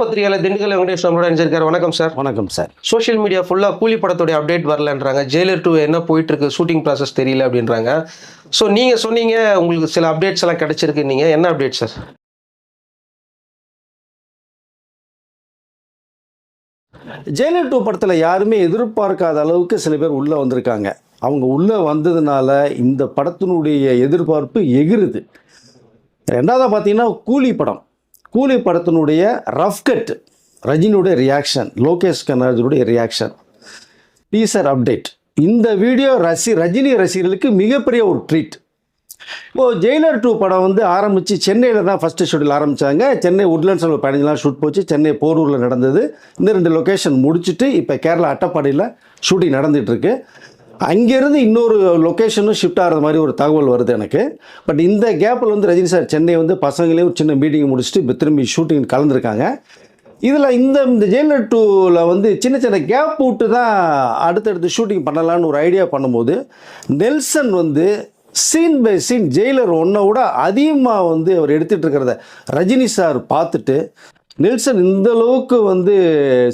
பத்திரிகையாளர் திண்டுக்கல் வெங்கடேஷ் நம்மளோட வணக்கம் சார் வணக்கம் சார் சோஷியல் மீடியா ஃபுல்லாக கூலி படத்துடைய அப்டேட் வரலன்றாங்க. ஜெயிலர் டூ என்ன போயிட்டு இருக்கு ஷூட்டிங் ப்ராசஸ் தெரியல அப்படின்றாங்க. ஸோ நீங்கள் சொன்னீங்க உங்களுக்கு சில அப்டேட்ஸ் எல்லாம் கிடைச்சிருக்கு. நீங்கள் என்ன அப்டேட் சார் ஜெயிலர் டூ படத்தில் யாருமே எதிர்பார்க்காத அளவுக்கு சில பேர் உள்ளே வந்திருக்காங்க. அவங்க உள்ளே வந்ததுனால இந்த படத்தினுடைய எதிர்பார்ப்பு எகிருது. ரெண்டாவது பார்த்தீங்கன்னா கூலி படம். கூலி படத்தினுடைய ரஃப் கட் ரஜினியுடைய ரியாக்ஷன் லோகேஷ் கனகராஜனுடைய ரியாக்ஷன் டீசர் அப்டேட் இந்த வீடியோ ரசி ரஜினி ரசிகர்களுக்கு மிகப்பெரிய ஒரு ட்ரீட் இப்போது ஜெயிலர் டூ படம் வந்து ஆரம்பித்து சென்னையில் தான் ஃபஸ்ட்டு ஷெடியூல் ஆரம்பித்தாங்க சென்னை உட்லண்ட்ஸ் ஒரு பதினஞ்சு நாள் ஷூட் போச்சு. சென்னை போரூரில் நடந்தது. இந்த ரெண்டு லொக்கேஷன் முடிச்சுட்டு இப்போ கேரளா அட்டப்பாடியில் ஷூட்டிங் நடந்துகிட்ருக்கு அங்கேருந்து இன்னொரு லொக்கேஷனும் ஷிஃப்ட் ஆகிற மாதிரி ஒரு தகவல் வருது எனக்கு. பட் இந்த கேப்பில் வந்து ரஜினி சார் சென்னை வந்து பசங்களையும் ஒரு சின்ன மீட்டிங் முடிச்சுட்டு திரும்பி ஷூட்டிங் கலந்துருக்காங்க. இதில் இந்த இந்த ஜெயிலர் டூவில் வந்து சின்ன சின்ன கேப் விட்டு தான் அடுத்தடுத்து ஷூட்டிங் பண்ணலான்னு ஒரு ஐடியா பண்ணும்போது நெல்சன் வந்து சீன் பை சீன் ஜெயிலர் ஒன்றை விட அதிகமாக வந்து அவர் எடுத்துகிட்டு இருக்கிறத ரஜினி சார் பார்த்துட்டு நெல்சன் இந்த அளவுக்கு வந்து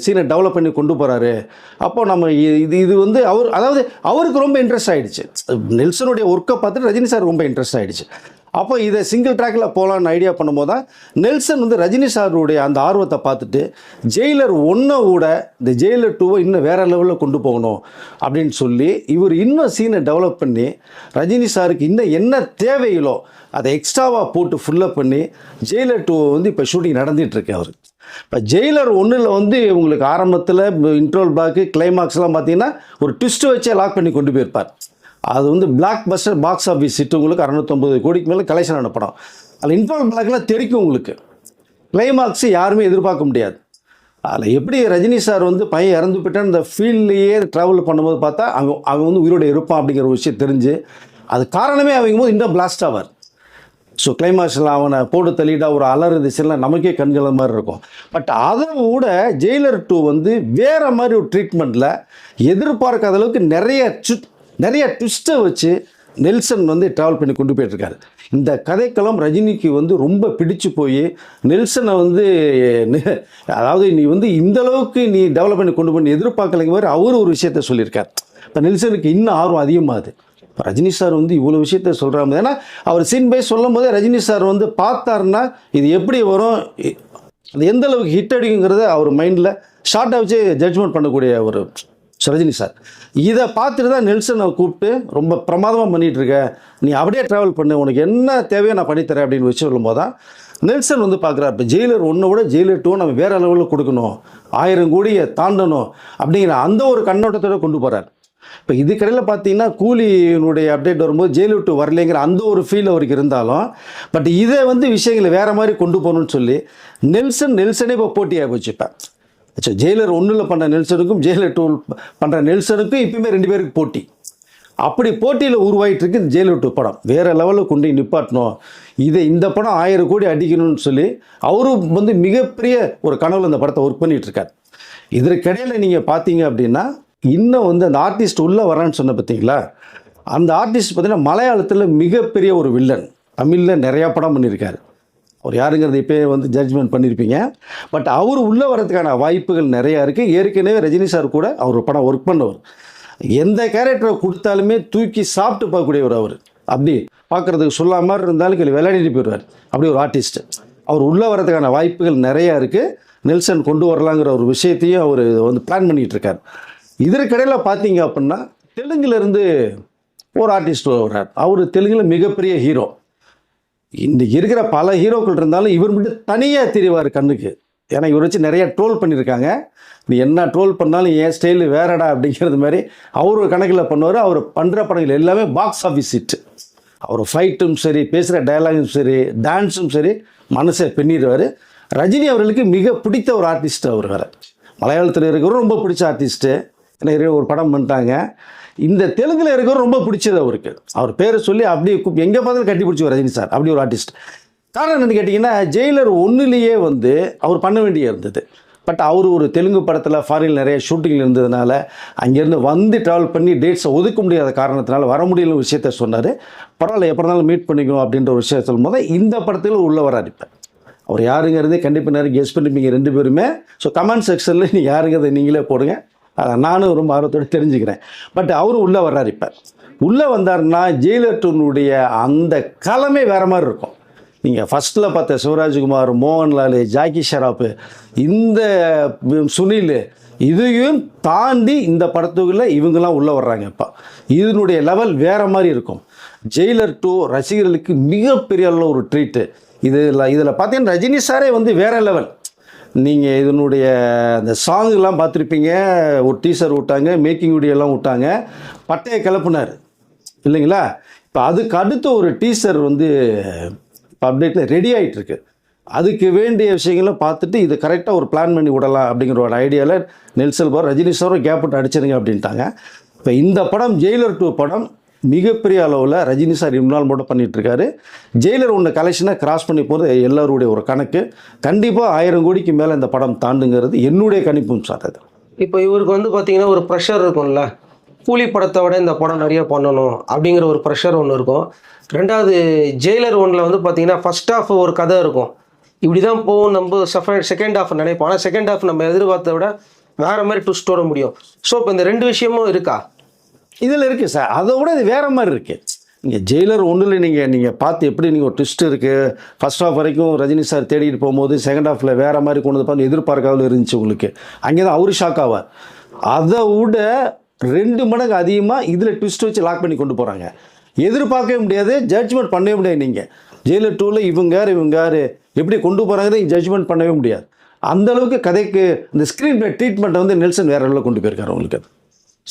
சீனை டெவலப் பண்ணி கொண்டு போகிறாரு அப்போ நம்ம இது இது வந்து அவர் அதாவது அவருக்கு ரொம்ப இன்ட்ரெஸ்ட் ஆகிடுச்சு நெல்சனுடைய ஒர்க்கை பார்த்துட்டு ரஜினி சார் ரொம்ப இன்ட்ரெஸ்ட் ஆகிடுச்சு அப்போ இதை சிங்கிள் ட்ராக்கில் போகலான்னு ஐடியா பண்ணும்போது தான் நெல்சன் வந்து ரஜினி சாருடைய அந்த ஆர்வத்தை பார்த்துட்டு ஜெயிலர் ஒன்றை விட இந்த ஜெயிலர் டூவை இன்னும் வேறு லெவலில் கொண்டு போகணும் அப்படின்னு சொல்லி இவர் இன்னும் சீனை டெவலப் பண்ணி ரஜினி சாருக்கு இன்னும் என்ன தேவையிலோ அதை எக்ஸ்ட்ராவாக போட்டு ஃபுல்லப் பண்ணி ஜெயிலர் டூவை வந்து இப்போ ஷூட்டிங் நடந்துகிட்ருக்கு அவர். இப்போ ஜெயிலர் ஒன்றில் வந்து உங்களுக்கு ஆரம்பத்தில் இன்ட்ரோல் பிளாக்கு கிளைமாக்ஸ்லாம் பார்த்தீங்கன்னா ஒரு ட்விஸ்ட்டு வச்சே லாக் பண்ணி கொண்டு போயிருப்பார். அது வந்து பிளாக் பஸ்டர் பாக்ஸ் ஆஃபீஸ் இட்டு உங்களுக்கு அறநூத்தொம்பது கோடிக்கு மேலே கலெக்ஷன் ஆன படம். அதில் இன்ஃபால் பிளாக்லாம் தெரிக்கும் உங்களுக்கு. கிளைமாக்ஸு யாருமே எதிர்பார்க்க முடியாது. அதில் எப்படி ரஜினி சார் வந்து பையன் இறந்து போயிட்டான்னு இந்த ஃபீல்ட்லேயே ட்ராவல் பண்ணும்போது பார்த்தா அவன் அவன் வந்து உயிரோட இருப்பான் அப்படிங்கிற ஒரு விஷயம் தெரிஞ்சு அது காரணமே அவங்க போது இன்னும் பிளாஸ்ட் ஆவார். ஸோ கிளைமாக்ஸில் அவனை போட்டு தள்ளிட்டா ஒரு அலறு திசைலாம் நமக்கே கண்கள மாதிரி இருக்கும். பட் அதை விட ஜெயிலர் டூ வந்து வேறு மாதிரி ஒரு ட்ரீட்மெண்ட்டில் எதிர்பார்க்காத அளவுக்கு நிறைய சுத் நிறைய ட்விஸ்ட்டை வச்சு நெல்சன் வந்து ட்ராவல் பண்ணி கொண்டு போயிட்டுருக்காரு. இந்த கதைக்களம் ரஜினிக்கு வந்து ரொம்ப பிடிச்சு போய் நெல்சனை வந்து அதாவது நீ வந்து இந்த அளவுக்கு நீ டெவலப் பண்ணி கொண்டு போய் எதிர்பார்க்கலைங்க மாதிரி அவர் ஒரு விஷயத்த சொல்லியிருக்கார். இப்போ நெல்சனுக்கு இன்னும் ஆர்வம் அதிகமாகுது. இப்போ ரஜினி சார் வந்து இவ்வளோ விஷயத்த சொல்கிறாங்க ஏன்னா அவர் சீன் பை சொல்லும் போதே ரஜினி சார் வந்து பார்த்தாருன்னா இது எப்படி வரும் அது எந்த அளவுக்கு ஹிட் அடிக்குங்கிறத அவர் மைண்டில் ஷார்ட்டாக வச்சு ஜட்ஜ்மெண்ட் பண்ணக்கூடிய ஒரு ரஜினி சார். இதை பார்த்துட்டு தான் நெல்சனை கூப்பிட்டு ரொம்ப பிரமாதமாக பண்ணிகிட்டு இருக்க நீ அப்படியே ட்ராவல் பண்ணு. உனக்கு என்ன தேவையோ நான் பண்ணித்தரேன். அப்படின்னு வச்சு சொல்லும்போது தான் நெல்சன் வந்து பார்க்குறா இப்போ ஜெயிலர் ஒன்றை விட ஜெயிலர் டூ நம்ம வேறு லெவலில் கொடுக்கணும். ஆயிரம் கோடியை தாண்டணும். அப்படிங்கிற அந்த ஒரு கண்ணோட்டத்தோட கொண்டு போகிறார் இப்போ இதுக்கடையில் பார்த்தீங்கன்னா கூலியினுடைய அப்டேட் வரும்போது ஜெயிலு விட்டு வரலைங்கிற அந்த ஒரு ஃபீல் அவருக்கு இருந்தாலும் பட் இதை வந்து விஷயங்களை வேறு மாதிரி கொண்டு போகணும்னு சொல்லி நெல்சன் நெல்சனே இப்போ போட்டியாக போச்சு இப்போ. அச்சா ஜெயிலர் ஒன்றில் பண்ணுற நெல்சனுக்கும் ஜெயிலர் டூ பண்ணுற நெல்சனுக்கும் இப்பயுமே ரெண்டு பேருக்கு போட்டி. அப்படி போட்டியில் உருவாகிட்டு இருக்கு இந்த ஜெயிலர் டூ படம். வேறு லெவலில் கொண்டு நிப்பாட்டணும். இதை இந்த படம் ஆயிரம் கோடி அடிக்கணும்னு சொல்லி அவரும் வந்து மிகப்பெரிய ஒரு கனவில் இந்த படத்தை ஒர்க் பண்ணிகிட்ருக்கார் இதற்கிடையில் நீங்கள் பார்த்தீங்க அப்படின்னா இன்னும் வந்து அந்த ஆர்டிஸ்ட் உள்ளே வரான்னு சொன்ன பார்த்தீங்களா அந்த ஆர்டிஸ்ட் பார்த்தீங்கன்னா மலையாளத்தில் மிகப்பெரிய ஒரு வில்லன் தமிழில் நிறையா படம் பண்ணியிருக்காரு. அவர் யாருங்கிறது இப்போ வந்து ஜட்ஜ்மெண்ட் பண்ணியிருப்பீங்க பட் அவர் உள்ளே வரதுக்கான வாய்ப்புகள் நிறையா இருக்குது ஏற்கனவே ரஜினி சார் கூட அவர் படம் ஒர்க் பண்ணவர். எந்த கேரக்டரை கொடுத்தாலுமே தூக்கி சாப்பிட்டு பார்க்கக்கூடியவர் அவர். அப்படி பார்க்குறதுக்கு சொல்லாமல் இருந்தாலும் கேள்வி விளையாடிட்டு போயிடுவார். அப்படி ஒரு ஆர்டிஸ்ட் அவர் உள்ளே வரதுக்கான வாய்ப்புகள் நிறையா இருக்குது நெல்சன் கொண்டு வரலாங்கிற ஒரு விஷயத்தையும் அவர் வந்து பிளான் பண்ணிகிட்டு இருக்கார். இதற்கிடையில் பார்த்தீங்க அப்படின்னா தெலுங்குலேருந்து ஒரு ஆர்டிஸ்ட் வர்றார். அவர் தெலுங்கில் மிகப்பெரிய ஹீரோ இந்த இருக்கிற பல ஹீரோக்கள் இருந்தாலும் இவர் மட்டும் தனியாக தெரிவார் கண்ணுக்கு. ஏன்னா இவர் வச்சு நிறைய ட்ரோல் பண்ணியிருக்காங்க நீ என்ன ட்ரோல் பண்ணாலும் என் ஸ்டைலு வேறடா அப்படிங்கிறது மாதிரி அவர் கணக்கில் பண்ணுவார். அவர் பண்ணுற படங்கள் எல்லாமே பாக்ஸ் ஆஃபீஸ் ஹிட் அவர் ஃபைட்டும் சரி பேசுகிற டைலாகும் சரி டான்ஸும் சரி மனசை பின்னிடுவார். ரஜினி அவர்களுக்கு மிக பிடித்த ஒரு ஆர்டிஸ்ட் அவர் வேறு. மலையாளத்தில் இருக்கிறவரும் ரொம்ப பிடிச்ச ஆர்டிஸ்ட்டு ஏன்னா ஒரு படம் பண்ணிட்டாங்க. இந்த தெலுங்குல இருக்கிற ரொம்ப பிடிச்சது அவருக்கு. அவர் பேரை சொல்லி அப்படியே எங்கே பார்த்தாலும் கட்டி பிடிச்சி ரஜினி சார் அப்படி ஒரு ஆர்டிஸ்ட் காரணம் என்னன்னு கேட்டிங்கன்னா ஜெயிலர் ஒன்றுலேயே வந்து அவர் பண்ண வேண்டிய இருந்தது. பட் அவர் ஒரு தெலுங்கு படத்தில் ஃபாரின் நிறைய ஷூட்டிங் இருந்ததுனால அங்கேருந்து வந்து ட்ராவல் பண்ணி டேட்ஸை ஒதுக்க முடியாத காரணத்தினால வர முடியல விஷயத்த சொன்னார். பரவாயில்ல எப்போ இருந்தாலும் மீட் பண்ணிக்கணும் அப்படின்ற ஒரு விஷயம் சொல்லும்போது இந்த படத்தில் உள்ளே வரார் இப்போ. அவர் யாருங்கிறதே கண்டிப்பாக நேரம் கெஸ் பண்ணிப்பீங்க ரெண்டு பேருமே. ஸோ கமெண்ட் செக்ஷனில் நீங்கள் யாருங்கிறத நீங்களே போடுங்க. அதை நானும் ரொம்ப ஆர்வத்தோடு தெரிஞ்சுக்கிறேன். பட் அவரும் உள்ளே வர்றார் இப்போ. உள்ளே வந்தாருன்னா ஜெயிலர் டூனுடைய அந்த களமே வேறு மாதிரி இருக்கும். நீங்கள் ஃபஸ்ட்டில் பார்த்த சிவராஜ்குமார் மோகன்லால் ஜாக்கி ஷராப்பு இந்த சுனில் இதையும் தாண்டி இந்த படத்துக்குள்ளே இவங்கெல்லாம் உள்ளே வர்றாங்க இப்போ. இதனுடைய லெவல் வேறு மாதிரி இருக்கும். ஜெயிலர் டூ ரசிகர்களுக்கு மிகப்பெரிய அளவில் ஒரு ட்ரீட்டு இதில் இதில் பார்த்தீங்கன்னா ரஜினி சாரே வந்து வேறு லெவல் நீங்கள் இதனுடைய அந்த சாங்குலாம் பார்த்துருப்பீங்க. ஒரு டீசர் விட்டாங்க மேக்கிங் வீடியோலாம் விட்டாங்க. பட்டையை கிளப்புனார். இல்லைங்களா? இப்போ அதுக்கு அடுத்த ஒரு டீசர் வந்து இப்போ அப்டேட்டில் ரெடி ஆகிட்டுருக்கு அதுக்கு வேண்டிய விஷயங்களை பார்த்துட்டு இதை கரெக்டாக ஒரு பிளான் பண்ணி விடலாம் அப்படிங்கிற ஒரு ஐடியாவில் நெல்சல் பார் ரஜினி சாரும் கேப் விட்டு அடிச்சிருங்க அப்படின்ட்டாங்க. இப்போ இந்த படம் ஜெயிலர் டூ படம் மிகப்பெரிய அளவில் ரஜினி சார் இன்வால்மெண்ட் பண்ணிகிட்ருக்காரு ஜெயிலர் ஒன்று கலெக்ஷனை கிராஸ் பண்ணி போகிறது எல்லோருடைய ஒரு கணக்கு. கண்டிப்பாக ஆயிரம் கோடிக்கு மேலே இந்த படம் தாண்டுங்கிறது என்னுடைய கணிப்பும் சார் அது. இப்போ இவருக்கு வந்து பார்த்தீங்கன்னா ஒரு ப்ரெஷர் இருக்கும்ல. கூலி படத்தை விட இந்த படம் நிறைய பண்ணணும் அப்படிங்கிற ஒரு ப்ரெஷர் ஒன்று இருக்கும். ரெண்டாவது ஜெயிலர் ஒன்றில் வந்து பார்த்தீங்கன்னா ஃபர்ஸ்ட் ஆஃப் ஒரு கதை இருக்கும். இப்படி தான் போகும் நம்ம செகண்ட் ஆஃப் நினைப்போம். ஆனால் செகண்ட் ஆஃப் நம்ம எதிர்பார்த்த விட வேறு மாதிரி ட்விஸ்ட் வர முடியும். ஸோ இப்போ இந்த ரெண்டு விஷயமும் இருக்கா? இதில் இருக்குது சார். அதை விட இது வேறு மாதிரி இருக்குது நீங்கள் ஜெயிலர் ஒன்றில் நீங்கள் நீங்கள் பார்த்து எப்படி நீங்கள் ஒரு ட்விஸ்ட் இருக்குது ஃபர்ஸ்ட் ஹாஃப் வரைக்கும் ரஜினி சார் தேடிட்டு போகும்போது செகண்ட் ஹாஃபில் வேறு மாதிரி கொண்டு வந்து பார்த்து எதிர்பார்க்காமல் இருந்துச்சு உங்களுக்கு. அங்கே தான் அவர் ஷாக் ஆவார். அதை விட ரெண்டு மடங்கு அதிகமாக இதில் ட்விஸ்ட் வச்சு லாக் பண்ணி கொண்டு போகிறாங்க எதிர்பார்க்கவே முடியாது ஜட்ஜ்மெண்ட் பண்ணவே முடியாது நீங்கள் ஜெயிலர் டூவில் இவங்க யார் இவங்க யார் எப்படி கொண்டு போகிறாங்கன்னு ஜட்ஜ்மெண்ட் பண்ணவே முடியாது. அந்தளவுக்கு கதைக்கு இந்த ஸ்க்ரீன் பிளே ட்ரீட்மெண்ட்டை வந்து நெல்சன் வேற லெவலில் கொண்டு போயிருக்காரு உங்களுக்கு. அது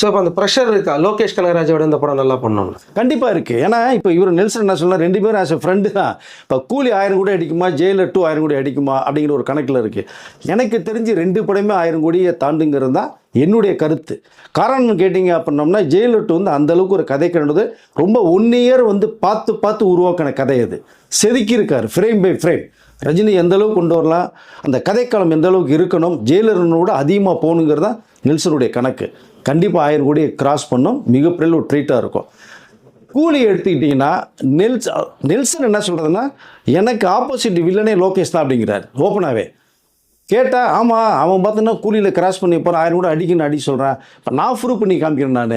ஸோ இப்போ அந்த ப்ரெஷர் இருக்கா? லோகேஷ் கனகராஜோட இந்த படம் நல்லா பண்ணணும் கண்டிப்பாக இருக்குது ஏன்னா இப்போ இவர் நெல்சன் என்ன சொல்லலாம் ரெண்டு பேரும் ஆஸ் எ ஃப்ரெண்டு தான். இப்போ கூலி ஆயிரம் கோடி அடிக்குமா? ஜெயிலில் டூ ஆயிரம் கோடி அடிக்குமா? அப்படிங்கிற ஒரு கணக்கில் இருக்குது எனக்கு தெரிஞ்சு ரெண்டு படமே ஆயிரம் கோடியை தாண்டுங்கிறது தான் என்னுடைய கருத்து. காரணம் கேட்டிங்க அப்படின்னோம்னா ஜெயிலட்டு வந்து அந்த அளவுக்கு ஒரு கதை கண்டது ரொம்ப ஒன் இயர் வந்து பார்த்து பார்த்து உருவாக்கின கதை அது. செதுக்கியிருக்கார் ஃப்ரேம் பை ஃப்ரேம் ரஜினி எந்த அளவுக்கு கொண்டு வரலாம்? அந்த கதைக்களம் எந்த அளவுக்கு இருக்கணும்? ஜெயிலரனோட அதிகமாக போகணுங்கிறது தான் நெல்சனுடைய கணக்கு. கண்டிப்பாக ஆயிரம் கோடியை கிராஸ் பண்ணோம். மிகப்பெரிய ஒரு ட்ரீட்டாக இருக்கும். கூலி எடுத்துக்கிட்டிங்கன்னா நெல்ஸ் நெல்சன் என்ன சொல்கிறதுன்னா எனக்கு ஆப்போசிட் வில்லனே லோகேஷ் தான் அப்படிங்கிறார். ஓப்பனாகவே கேட்டால் ஆமாம் அவன் பார்த்தோன்னா கூலியில் கிராஸ் பண்ணி போகிறான் ஆயிரம் கூட அடிக்கணும் அடி சொல்கிறான் இப்போ நான் ப்ரூவ் பண்ணி காமிக்கிறேன் நான்.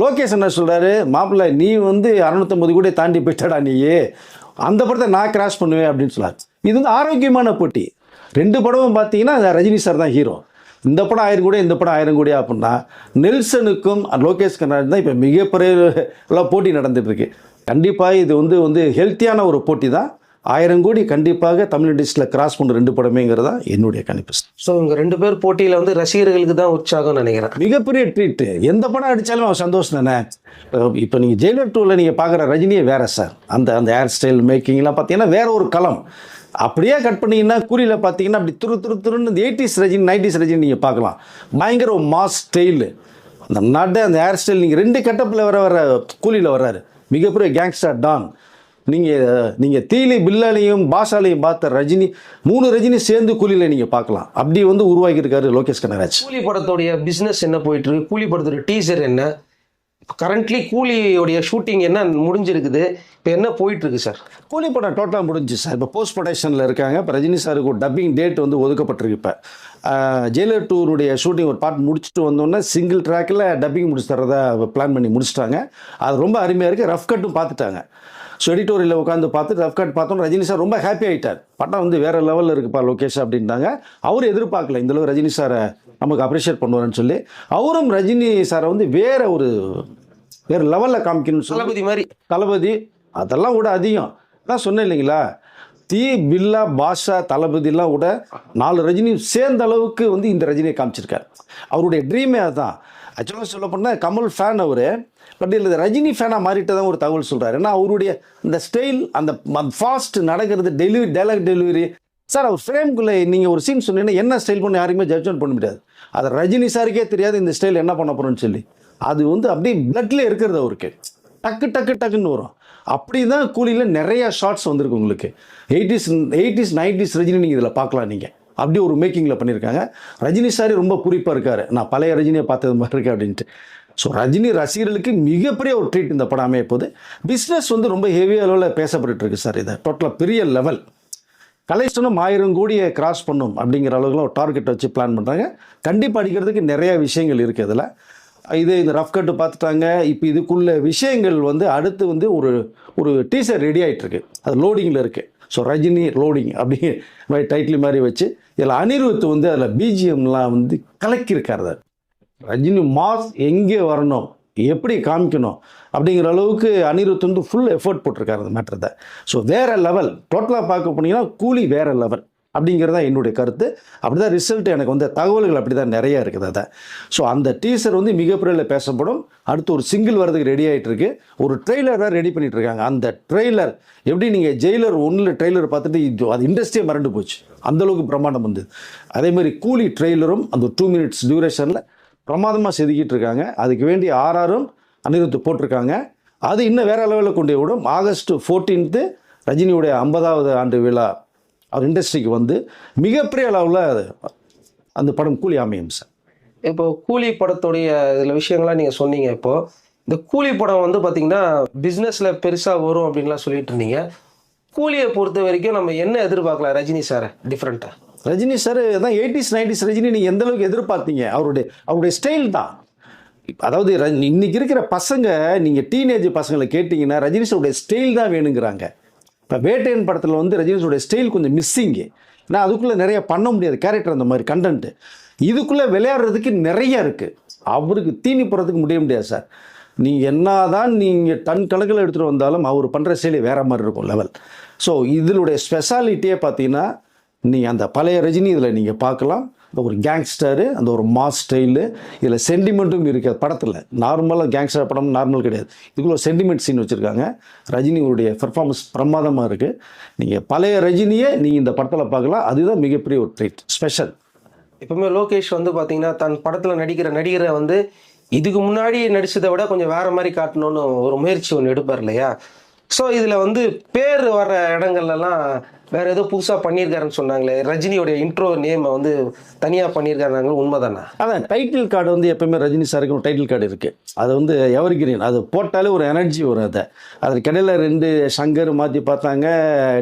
லோகேஷ் என்ன சொல்கிறாரு மாப்பிள்ளை நீ வந்து அறநூற்றம்பது கூட தாண்டி போயிட்டடா நீயே. அந்த படத்தை நான் கிராஸ் பண்ணுவேன் அப்படின்னு சொல்லார். இது வந்து ஆரோக்கியமான போட்டி. ரெண்டு படமும் பார்த்தீங்கன்னா ரஜினி சார் தான் ஹீரோ இந்த படம் ஆயிரம் கோடி இந்த படம் ஆயிரம் கோடி அப்படின்னா நெல்சனுக்கும் லோகேஷ் கனகராஜ் தான் இப்போ மிகப்பெரிய போட்டி நடந்துட்டு இருக்கு கண்டிப்பாக இது வந்து வந்து ஹெல்த்தியான ஒரு போட்டி தான். ஆயிரம் கோடி கண்டிப்பாக தமிழ் இண்டஸ்ட்ரியில் கிராஸ் பண்ணுற ரெண்டு படமேங்கிறது தான் என்னுடைய கணிப்பு. ஸோ இவங்க ரெண்டு பேர் போட்டியில் வந்து ரசிகர்களுக்கு தான் உற்சாகம் நினைக்கிறேன். மிகப்பெரிய ட்ரீட்டு எந்த படம் அடித்தாலும் அவன் சந்தோஷம் தானே? இப்போ நீங்கள் ஜெயிலர் டூவில் நீங்கள் பார்க்குற ரஜினியே வேற சார் அந்த அந்த ஹேர் ஸ்டைல் மேக்கிங்லாம் பார்த்தீங்கன்னா வேற ஒரு களம். அப்படியே கட் பண்ணீங்கன்னா கூலியில் பார்த்தீங்கன்னா அப்படி துரு துரு துருன்னு இந்த எயிட்டிஸ் ரஜினி நைன்டிஸ் ரஜினி நீங்கள் பார்க்கலாம். பயங்கர ஒரு மாஸ் ஸ்டைலு அந்த நட அந்த ஹேர் ஸ்டைல் நீங்கள் ரெண்டு கட்டப்பில் வர வர கூலியில் வர்றாரு. மிகப்பெரிய கேங்ஸ்டர் டான் நீங்கள் நீங்கள் தீலி பில்லாலையும் பாஷாலையும் பார்த்த ரஜினி மூணு ரஜினி சேர்ந்து கூலியில் நீங்கள் பார்க்கலாம். அப்படி வந்து உருவாக்கியிருக்காரு லோகேஷ் கனகராஜ். கூலி படத்தோடைய பிஸ்னஸ் என்ன போயிட்டு இருக்கு? கூலி படத்துடைய டீசர் என்ன? கரண்ட்லி கூலியோடைய ஷூட்டிங் என்ன முடிஞ்சிருக்குது? இப்போ என்ன போயிட்டுருக்கு சார் கூலி படம் டோட்டலாக முடிஞ்சு சார் இப்போ போஸ்ட் ப்ரொடக்ஷனில் இருக்காங்க. இப்போ ரஜினி சாருக்கு ஒரு டப்பிங் டேட் வந்து ஒதுக்கப்பட்டிருக்கு இப்போ. ஜெயிலர் டூருடைய ஷூட்டிங் ஒரு பார்ட் முடிச்சுட்டு வந்தோன்னே சிங்கிள் ட்ராக்கில் டப்பிங் முடிச்சு தரதா பிளான் பண்ணி முடிச்சிட்டாங்க. அது ரொம்ப அருமையாக இருக்குது ரஃப் கட்டும் பார்த்துட்டாங்க ஸோ எடிட்டோரியலில் உட்காந்து பார்த்து ரஃப் கட் பார்த்தோம். ரஜினி சார் ரொம்ப ஹாப்பி ஆகிட்டார் படம் வந்து வேறு லெவலில் இருக்குப்பா லோகேஷ் அப்படின்ட்டாங்க. அவர் எதிர்பார்க்கல இந்தளவு ரஜினி சாரை நமக்கு அப்ரிஷியேட் பண்ணுவார்னு சொல்லி. அவரும் ரஜினி சாரை வந்து வேற ஒரு வேறு லெவலில் காமிக்கணும்னு தளபதி மாதிரி. தளபதி அதெல்லாம் விட அதிகம். நான் சொன்னேன் இல்லைங்களா? தீ பில்லா பாஷா தளபதிலாம் விட நாலு ரஜினி சேர்ந்த அளவுக்கு வந்து இந்த ரஜினியை காமிச்சிருக்கார். அவருடைய ட்ரீமே அதுதான் ஆக்சுவலாக சொல்ல போனால் கமல் ஃபேன் அவர். பட் இல்லை ரஜினி ஃபேனாக மாறிட்டு தான் ஒரு தகவல் சொல்கிறார் ஏன்னா அவருடைய இந்த ஸ்டைல் அந்த ஃபாஸ்ட் நடக்கிறது டெலிவரி டைலாக் டெலிவரி சார் அவர் ஃப்ரேம்குள்ளே நீங்கள் ஒரு சீன் சொன்னீங்கன்னா என்ன ஸ்டைல் பண்ண யாருமே ஜட்ஜ்மெண்ட் பண்ண முடியாது. அது ரஜினி சாருக்கே தெரியாது இந்த ஸ்டைல் என்ன பண்ண போகிறோன்னு சொல்லி. அது வந்து அப்படியே பிளட்ல இருக்கிறது அவருக்கு. டக்கு டக்கு டக்குன்னு வரும். அப்படி தான் கூலியில் நிறைய ஷார்ட்ஸ் வந்திருக்கு உங்களுக்கு. எயிட்டிஸ் எயிட்டிஸ் நைன்டிஸ் ரஜினி நீங்கள் இதில் பார்க்கலாம் நீங்கள் அப்படி ஒரு மேக்கிங்கில் பண்ணியிருக்காங்க ரஜினி சாரி ரொம்ப குறிப்பாக இருக்கார். நான் பழைய ரஜினியை பார்த்தது மாதிரி இருக்கேன் அப்படின்ட்டு. ஸோ ரஜினி ரசிகர்களுக்கு மிகப்பெரிய ஒரு ட்ரீட் இந்த படம் அமைய போகுது. பிஸ்னஸ் வந்து ரொம்ப ஹெவி அளவில் பேசப்பட்டு இருக்கு சார் இதை. டோட்டலாக பெரிய லெவல் கலெக்ஷனும் ஆயிரம் கோடியை கிராஸ் பண்ணும் அப்படிங்கிற அளவுக்குலாம் ஒரு டார்கெட் வச்சு பிளான் பண்ணுறாங்க கண்டிப்பாக அடிக்கிறதுக்கு நிறையா விஷயங்கள் இருக்குது இதில். இது இந்த ரஃப் கட்டு பார்த்துட்டாங்க. இப்போ இதுக்குள்ள விஷயங்கள் வந்து அடுத்து வந்து ஒரு ஒரு டீசர் ரெடி ஆகிட்டுருக்கு அது லோடிங்கில் இருக்குது ஸோ ரஜினி லோடிங் அப்படிங்கிற மாதிரி டைட்டில் மாதிரி வச்சு இதில் அனிருத் வந்து அதில் பிஜிஎம்லாம் வந்து கலக்கியிருக்காரு அதை. ரஜினி மாஸ் எங்கே வரணும்? எப்படி காமிக்கணும்? அப்படிங்கிற அளவுக்கு அனிருத் வந்து ஃபுல் எஃபோர்ட் போட்டிருக்காரு அந்த மேட்டரை ஸோ வேறு லெவல் டோட்டலாக பார்க்க போனீங்கன்னா கூலி வேற லெவல் அப்படிங்கிறது தான் என்னுடைய கருத்து. அப்படி தான் ரிசல்ட் எனக்கு வந்து தகவல்கள் அப்படி தான் நிறைய இருக்குது அதை. ஸோ அந்த டீசர் வந்து மிகப்பெரிய பேசப்படும். அடுத்து ஒரு சிங்கிள் வரதுக்கு ரெடி ஆகிட்டு இருக்கு ஒரு ட்ரெய்லர் வேறு ரெடி பண்ணிட்டு இருக்காங்க அந்த ட்ரெய்லர் எப்படி நீங்கள் ஜெயிலர் ஒன்றில் ட்ரெய்லர் பார்த்துட்டு இது அது இண்டஸ்ட்ரியே மறந்து போச்சு. அந்தளவுக்கு பிரமாண்டம் வந்து. வந்தது அதே மாதிரி கூலி ட்ரெய்லரும் அந்த டூ மினிட்ஸ் டியூரேஷனில் பிரமாதமாக செதுக்கிட்டு இருக்காங்க அதுக்கு வேண்டிய ஆர்ஆரும் அனிருத்து போட்டிருக்காங்க. அது இன்னும் வேறு லெவலில் கொண்டு விடும். ஆகஸ்ட் ஃபோர்டீன்த்து ரஜினியுடைய ஐம்பதாவது ஆண்டு விழா. அவர் இண்டஸ்ட்ரிக்கு வந்து மிகப்பெரிய அளவில் அந்த படம் கூலி அமையும் சார். இப்போ கூலி படத்துடைய இதில் விஷயங்கள்லாம் நீங்கள் சொன்னீங்க இப்போ. இந்த கூலி படம் வந்து பார்த்தீங்கன்னா பிஸ்னஸில் பெருசாக வரும் அப்படின்லாம் சொல்லிட்டு இருந்தீங்க. கூலியை பொறுத்த வரைக்கும் நம்ம என்ன எதிர்பார்க்கலாம் ரஜினி சார் டிஃப்ரெண்ட்டாக ரஜினி சார் தான் எயிட்டிஸ் நைன்டிஸ் ரஜினி நீங்கள் எந்த அளவுக்கு எதிர்பார்த்தீங்க? அவருடைய அவருடைய ஸ்டைல் தான். அதாவது ர- இன்னைக்கு இருக்கிற பசங்க நீங்கள் டீனேஜ் பசங்களை கேட்டிங்கன்னா ரஜினி சாருடைய ஸ்டைல் தான் வேணுங்கிறாங்க. இப்போ வேட்டையன் படத்தில் வந்து ரஜினிஷோடைய ஸ்டைல் கொஞ்சம் மிஸ்ஸிங்கு ஏன்னா அதுக்குள்ளே நிறைய பண்ண முடியாது கேரக்டர் அந்த மாதிரி கண்டென்ட்டு இதுக்குள்ளே விளையாடுறதுக்கு நிறைய இருக்குது அவருக்கு தீனி போடுறதுக்கு முடிய முடியாது சார் நீங்கள் என்னதான் நீங்கள் டன் கணக்கில் எடுத்துகிட்டு வந்தாலும் அவர் பண்ணுற செயலி வேறு மாதிரி இருக்கும் லெவல் ஸோ இதனுடைய ஸ்பெஷாலிட்டியே பார்த்தீங்கன்னா நீங்கள் அந்த பழைய ரஜினி இதில் நீங்கள் பார்க்கலாம். அந்த ஒரு கேங்ஸ்டரு அந்த ஒரு மாஸ் ஸ்டைலு இதில் சென்டிமெண்ட்டும் இருக்குது. படத்தில். நார்மலாக கேங்ஸ்டர் படம் நார்மல் கிடையாது. இதுக்குள்ள சென்டிமெண்ட் சீன் வச்சுருக்காங்க. ரஜினியுடைய பெர்ஃபார்மன்ஸ் பிரமாதமாக இருக்குது நீங்கள் பழைய ரஜினியை நீங்கள் இந்த படத்தில் பார்க்கலாம். அதுதான் மிகப்பெரிய ஒரு ட்ரீட் ஸ்பெஷல் எப்பவுமே லோகேஷ் வந்து பார்த்தீங்கன்னா தன் படத்தில் நடிக்கிற நடிகரை வந்து இதுக்கு முன்னாடி நடித்ததை விட கொஞ்சம் வேறு மாதிரி காட்டணும்னு ஒரு முயற்சி ஒன்று எடுப்பார் இல்லையா? ஸோ இதில் வந்து பேர் வர இடங்கள்லாம் வேற ஏதோ புதுசாக பண்ணியிருக்காருன்னு சொன்னாங்களே. ரஜினியோடைய இன்ட்ரோ நேமை வந்து தனியாக பண்ணியிருக்காருனாங்க உண்மைதானா? அதான் டைட்டில் கார்டு வந்து எப்பவுமே ரஜினி சாருக்கு ஒரு டைட்டில் கார்டு இருக்குது அது வந்து எவர் கிரீன் அது போட்டாலே ஒரு எனர்ஜி வரும் அதை. அதுக்கு இடையில ரெண்டு சங்கர் மாற்றி பார்த்தாங்க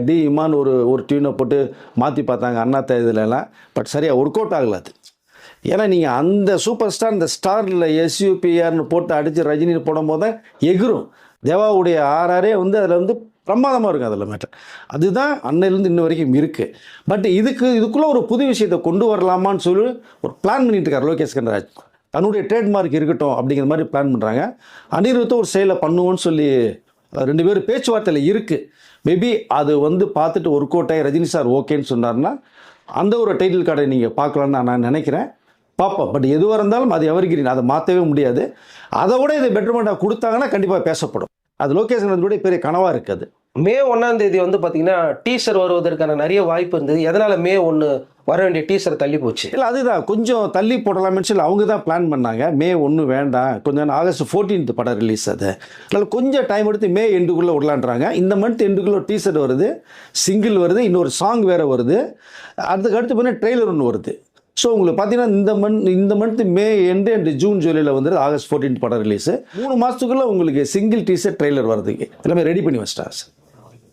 டி இமான் ஒரு ஒரு டியூனை போட்டு மாற்றி பார்த்தாங்க அண்ணா இதுலலாம். பட் சரியாக ஒர்க் அவுட் ஆகல அது. ஏன்னா நீங்கள் அந்த சூப்பர் ஸ்டார் இந்த ஸ்டாரில் எஸ்யூபிஆர்னு போட்டு அடித்து ரஜினி போடும்போது தான் எகிரும். தேவாவுடைய ஆர்ஆரே வந்து அதில் வந்து பிரமாதமாக இருக்கும் அதில் மேட்டர் அதுதான் அன்னையிலேருந்து இன்ன வரைக்கும் இருக்குது பட் இதுக்கு இதுக்குள்ளே ஒரு புது விஷயத்தை கொண்டு வரலாமான்னு சொல்லி ஒரு பிளான் பண்ணிட்டு இருக்கார் லோகேஷ் கண்டராஜ் தன்னுடைய ட்ரேட்மார்க் இருக்கட்டும் அப்படிங்கிற மாதிரி பிளான் பண்ணுறாங்க அனிருத்தம் ஒரு செயலை பண்ணுவோன்னு சொல்லி ரெண்டு பேரும் பேச்சுவார்த்தையில் இருக்குது மேபி அது வந்து பார்த்துட்டு ஒர்க் அவுட் ஆகி ரஜினி சார் ஓகேன்னு சொன்னார்னா அந்த ஒரு டைட்டில் கார்டை நீங்கள் பார்க்கலான்னு நான் நினைக்கிறேன். பார்ப்போம். பட் எதுவாக இருந்தாலும் அது எவர்கிரீன் அதை மாற்றவே முடியாது. அதை விட இது பெட்டர்மெண்ட்டாக கொடுத்தாங்கன்னா கண்டிப்பாக பேசப்படும். அது லோகேஷ் கனகராஜுடைய பெரிய கனவாக இருக்குது மே ஒன்றாம் தேதி வந்து பார்த்தீங்கன்னா டீசர் வருவதற்கான நிறைய வாய்ப்பு இருந்தது. எதனால் மே ஒன்று வர வேண்டிய டீசர் தள்ளி போச்சு? இல்லை அதுதான். கொஞ்சம் தள்ளி போடலாம்னு சொல்லி அவங்க தான் பிளான் பண்ணாங்க. மே ஒன்று வேண்டாம். கொஞ்சம் ஆகஸ்ட் 14th படம் ரிலீஸ் அது. அதனால் கொஞ்சம் டைம் எடுத்து மே எண்டுக்குள்ளே விடலான்றாங்க. இந்த மந்த் எண்டுக்குள்ளே டீசர்ட் வருது. சிங்கிள் வருது. இன்னொரு சாங் வேறு வருது. அதுக்கு அடுத்து பார்த்தீங்கன்னா ட்ரெய்லர் ஒன்று வருது. ஸோ உங்களுக்கு பார்த்தீங்கன்னா இந்த மந்த் இந்த month May end and June ஜூலையில் வந்து ஆகஸ்ட் 14th படம் ரிலீஸு மூணு மாதத்துக்குள்ளே உங்களுக்கு சிங்கிள் டீசர் ட்ரெய்லர் வருதுக்கு எல்லாமே ரெடி பண்ணி வச்சிட்டாங்க சார்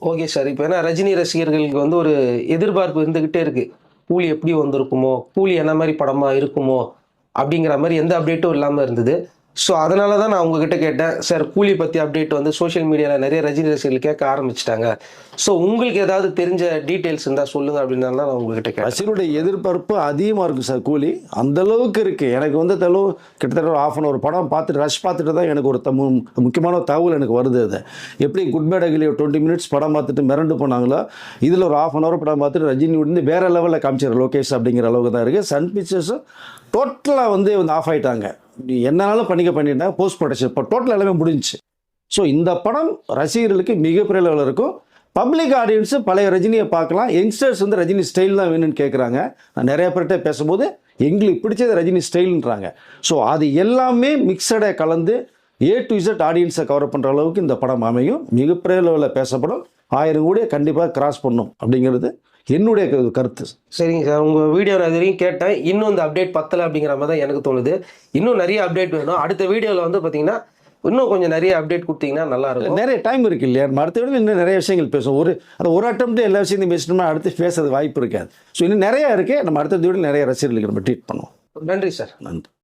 ஓகே சார். இப்போ ஏன்னா ரஜினி ரசிகர்களுக்கு வந்து ஒரு எதிர்பார்ப்பு இருந்துக்கிட்டே இருக்கு. கூலி எப்படி வந்திருக்குமோ கூலி என்ன மாதிரி படமா இருக்குமோ அப்படிங்கிற மாதிரி எந்த அப்டேட்டும் இல்லாமல் இருந்தது. ஸோ அதனால தான் நான் உங்ககிட்ட கேட்டேன். சார் கூலி பற்றி அப்டேட் வந்து சோஷியல் மீடியாவில் நிறைய ரஜினி ரசிகர்கள் கேட்க ஆரம்பிச்சிட்டாங்க. ஸோ உங்களுக்கு ஏதாவது தெரிஞ்ச டீட்டெயில்ஸ் இருந்தால் சொல்லுங்க அப்படின்னு தான் நான் உங்ககிட்ட கேட்டேன். ரசிகருடைய எதிர்பார்ப்பு அதிகமாக இருக்கும் சார் கூலி. அந்த அளவுக்கு இருக்குது எனக்கு வந்து தளவு கிட்டத்தட்ட ஒரு ஆஃப் அன் ஒரு படம் பார்த்துட்டு ரஷ் பார்த்துட்டு தான் எனக்கு ஒரு த- முக்கியமான தகவல் எனக்கு வருது அது. எப்படி குட் பேட் அகிலி ஒரு டுவெண்ட்டி மினிட்ஸ் படம் பார்த்துட்டு மிரண்டு போனாங்களோ இதில் ஒரு ஆஃப் அன் அவர் படம் பார்த்துட்டு ரஜினி வந்து வேறு லெவலில் காமிச்சார் லோகேஷ் அப்படிங்கிற அளவுக்கு தான் இருக்குது சன் பிக்சர்ஸும் டோட்டலாக வந்து வந்து ஆஃப் ஆயிட்டாங்க. என்னாலும் பண்ணிக்க பண்ணிட்டாங்க போஸ்ட் ப்ரொடக்ஷன் இப்போ டோட்டல் எல்லாமே முடிஞ்சுச்சு. ஸோ இந்த படம் ரசிகர்களுக்கு மிகப்பெரிய லெவலில் இருக்கும். பப்ளிக் ஆடியன்ஸு பழைய ரஜினியை பார்க்கலாம். யங்ஸ்டர்ஸ் வந்து ரஜினி ஸ்டைல் தான் வேணும்னு கேட்குறாங்க நான் நிறைய பேர்கிட்ட பேசும்போது எங்களுக்கு பிடிச்சது ரஜினி ஸ்டைல்ன்றாங்க ஸோ அது எல்லாமே மிக்சடை கலந்து ஏ டு இசட் ஆடியன்ஸை கவர் பண்ணுற அளவுக்கு இந்த படம் அமையும். மிகப்பெரிய லெவலில் பேசப்படும். ஆயிரம் கூட கண்டிப்பாக கிராஸ் பண்ணும் அப்படிங்கிறது என்னுடைய கரு- கருத்து. சரிங்க சார். உங்கள் வீடியோ நான் இது வரைக்கும் கேட்டேன். இன்னும் இந்த அப்டேட் பத்தலை அப்படிங்கிற மாதிரி தான் எனக்கு தோணுது. இன்னும் நிறைய அப்டேட் வேணும். அடுத்த வீடியோவில் வந்து பார்த்தீங்கன்னா இன்னும் கொஞ்சம் நிறைய அப்டேட் கொடுத்தீங்கன்னா நல்லா இருக்கும். நிறைய டைம் இருக்கு இல்லையா? நம்ம அடுத்த விட இன்னும் நிறைய விஷயங்கள் பேசுவோம். ஒரு அந்த ஒரு அட்டம் எல்லா விஷயத்தையும் பேசிட்டோம்னா அடுத்து பேசுறது வாய்ப்பு இருக்காது. ஸோ இன்னும் நிறைய இருக்கு. நம்ம அடுத்த வீடு நிறைய ரசிகர்களுக்கு நம்ம ட்ரீட் பண்ணுவோம். நன்றி சார். நன்றி.